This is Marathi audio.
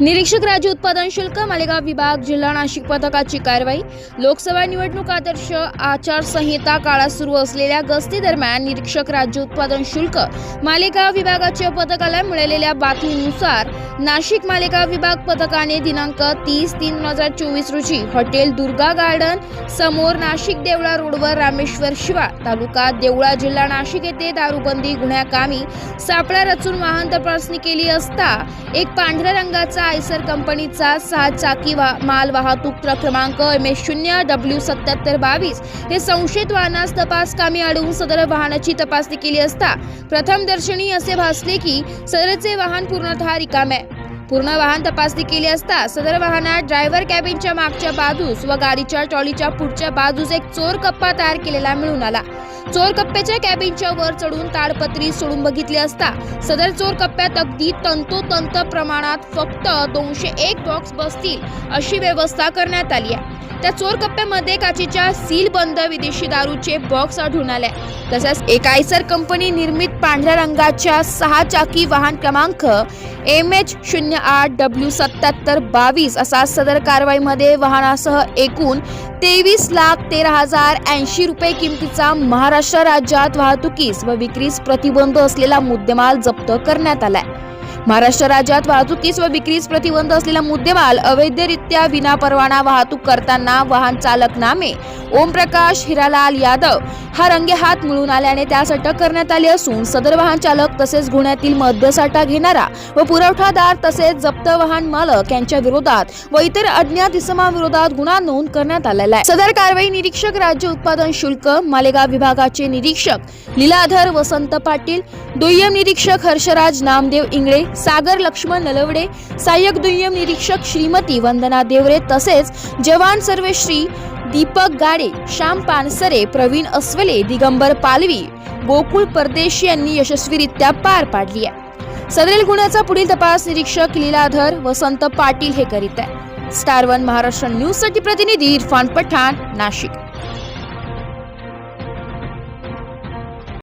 निरीक्षक राज्य उत्पादन शुल्क मालेगाव विभाग जिल्हा नाशिक पथकाची कारवाई. लोकसभा निवडणूक आदर्श आचारसंहिता काळात सुरू असलेल्या गस्ती दरम्यान निरीक्षक राज्य उत्पादन शुल्क मालेगाव विभागाच्या पथकाला मिळालेल्या बातमीनुसार नाशिक मालेगाव विभाग पथकाने दिनांक तीस तीन दोन हजार चोवीस रोजी हॉटेल दुर्गा गार्डन समोर नाशिक देवळा रोडवर रामेश्वर शिवा तालुका देवळा जिल्हा नाशिक येथे दारूबंदी गुन्ह्याकामी सापळा रचून वाहन तपासणी केली असता एक पांढऱ्या रंगाचा आयसर कंपनीचा सहा चाकी वा माल वाहतूक ट्रक क्रमांक एम एस शून्य डब्ल्यू सत्याहत्तर बावीस हे संशयित वाहनास तपास कामी अडवून सदर वाहनाची तपासणी केली असता प्रथमदर्शनी असे भासले की सदरचे वाहन पूर्णतः रिकामे आहे. पूर्ण वाहन तपासणी केली असता सदर वाहनात ड्रायव्हर कॅबिनच्या मागच्या बाजूस व गाडीच्या ट्रॉलीच्या पुढच्या बाजूस एक चोर कप्पा तयार केलेला मिळून आला. चोर कप्प्याच्या कॅबिनच्या वर चढून ताडपत्री सोडून बघितली असता सदर चोर कप्प्यात अगदी तंतोतंत प्रमाणात फक्त दोनशे एक बॉक्स बसतील अशी व्यवस्था करण्यात आली आहे. त्या चोर कप्प्यामध्ये काचेच्या सील बंद विदेशी दारूचे बॉक्स आढळून आले. तसेच एक आयसर कंपनी निर्मित पांढऱ्या रंगाच्या सहा चाकी वाहन क्रमांक एम एच शून्य आठ डब्ल्यू सत्याहत्तर बावीस असा सदर कारवाईमध्ये वाहनासह एकूण तेवीस लाख तेरा हजार ऐंशी रुपये किमतीचा महाराष्ट्र राज्यात वाहतुकीस व विक्रीस प्रतिबंध असलेला मुद्देमाल जप्त करण्यात आलाय. महाराष्ट्र राज्यात वाहतुकीस व विक्रीस प्रतिबंध असलेला मुद्देमाल अवैधरित्या विना परवाना वाहतूक करताना वाहन चालक नामे. ओमप्रकाश हिरालाल यादव. हा रंगेहात मिळून आल्याने त्यास अटक करण्यात आली असून सदर वाहन चालक तसेच गुन्ह्यातील मद्यसाठा घेणारा व पुरवठादार तसेच जप्त वाहन मालक यांच्या विरोधात व इतर अज्ञात इसमाविरोधात गुन्हा नोंद करण्यात आलेला आहे. सदर कारवाई निरीक्षक राज्य उत्पादन शुल्क मालेगाव विभागाचे निरीक्षक लीलाधर वसंत पाटील दुय्यम निरीक्षक हर्षराज नामदेव इंगळे सागर लक्ष्मण नलवडे सहाय्यक दुय्यम निरीक्षक श्रीमती वंदना देवरे तसेच जवान सर्वश्री दीपक गाडे श्याम पानसरे प्रवीण अस्वले दिगंबर पालवी गोकुळ परदेशी यांनी यशस्वीरित्या पार पाडली आहे. सदरील गुन्ह्याचा पुढील तपास निरीक्षक लीलाधर वसंत पाटील हे करीत आहे. स्टार वन महाराष्ट्र न्यूजसाठी प्रतिनिधी इरफान पठाण नाशिक.